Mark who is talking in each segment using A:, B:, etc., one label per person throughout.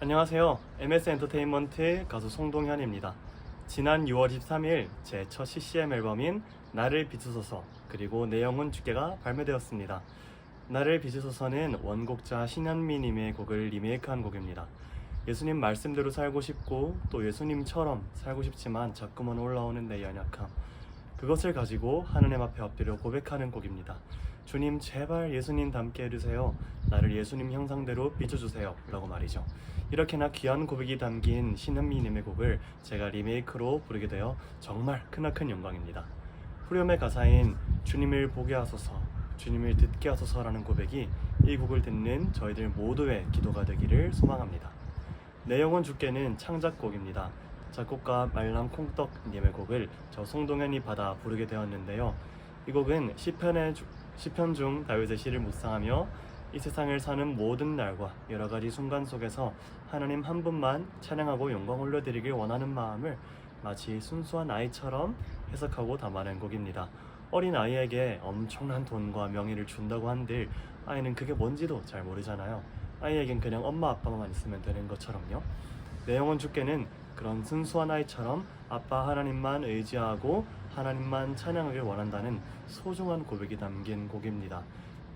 A: 안녕하세요. MS 엔터테인먼트 가수 송동현입니다. 지난 6월 23일 제 첫 CCM 앨범인 나를 비추소서 그리고 내 영혼 주께가 발매되었습니다. 나를 비추소서는 원곡자 신현미님의 곡을 리메이크한 곡입니다. 예수님 말씀대로 살고 싶고 또 예수님처럼 살고 싶지만 자꾸만 올라오는 내 연약함 그것을 가지고 하느님 앞에 엎드려 고백하는 곡입니다. 주님 제발 예수님 닮게 해주세요. 나를 예수님 형상대로 비춰주세요. 라고 말이죠. 이렇게나 귀한 고백이 담긴 신현미님의 곡을 제가 리메이크로 부르게 되어 정말 크나큰 영광입니다. 후렴의 가사인 주님을 보게 하소서, 주님을 듣게 하소서라는 고백이 이 곡을 듣는 저희들 모두의 기도가 되기를 소망합니다. 내 영혼 주께는 창작곡입니다. 작곡가 말랑 콩떡님의 곡을 저 송동현이 받아 부르게 되었는데요. 이 곡은 시편의 주- 시편 중 다윗의 시를 묵상하며 이 세상을 사는 모든 날과 여러 가지 순간 속에서 하나님 한 분만 찬양하고 영광 올려드리길 원하는 마음을 마치 순수한 아이처럼 해석하고 담아낸 곡입니다. 어린 아이에게 엄청난 돈과 명예를 준다고 한들 아이는 그게 뭔지도 잘 모르잖아요. 아이에겐 그냥 엄마 아빠만 있으면 되는 것처럼요. 내 영혼 주께는 그런 순수한 아이처럼 아빠 하나님만 의지하고 하나님만 찬양하길 원한다는 소중한 고백이 담긴 곡입니다.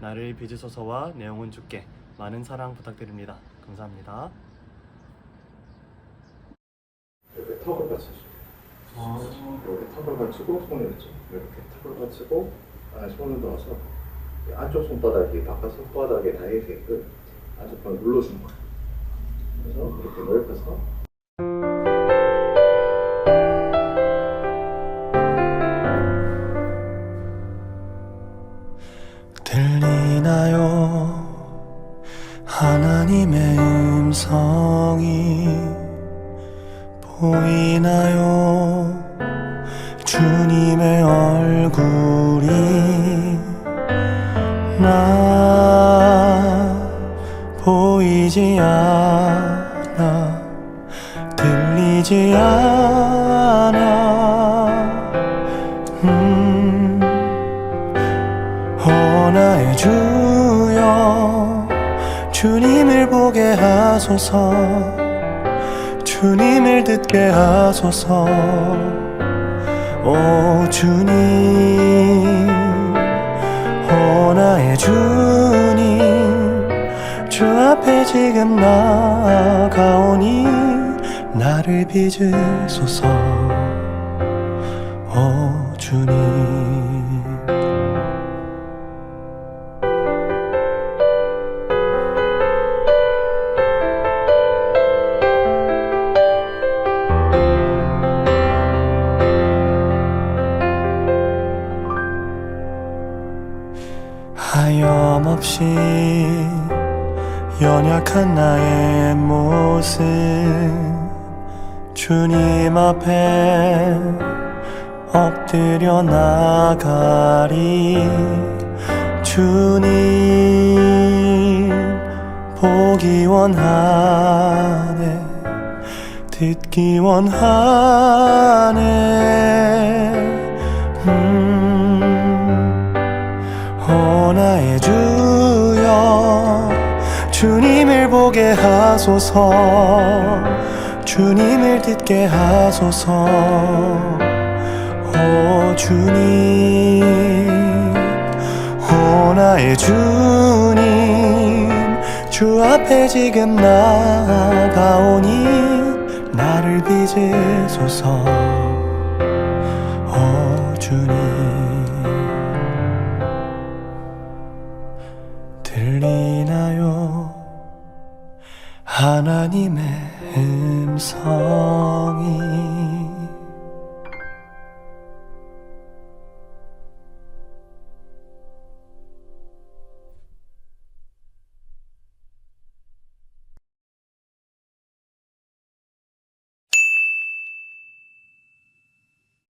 A: 나를 빚으소서와 내 영혼 주께 많은 사랑 부탁드립니다. 감사합니다.
B: 이렇게 턱을 받쳐줘. 이렇게 턱을 받치고 손을 이렇게 이렇게 턱을 받치고 안에 손을 넣어서 이 안쪽 손바닥이 바깥 손바닥에 닿이게끔 안쪽으로 눌러주는 거야. 그래서 이렇게 넓혀서
A: 성이 보이나요? 주님의 얼굴이 나 보이지 않아 들리지 않아 음 허나의 주여 주님을 보게 하 소서. 주님을 듣게 하소서. 오 주님. 허나의 주님. 주 앞에 지금 나가오니 나를 빚으소서. 오 주님 하염없이 연약한 나의 모습. 주님 앞에 엎드려 나가리. 주님 보기 원하네. 듣기 원하네 주님을 보게 하소서. 주님을 듣게 하소서. 오 주님. 허나의 주님. 주 앞에 지금 나가오니 나를 빚으소서. 오 주님. 들리나요? 하나님의 음성이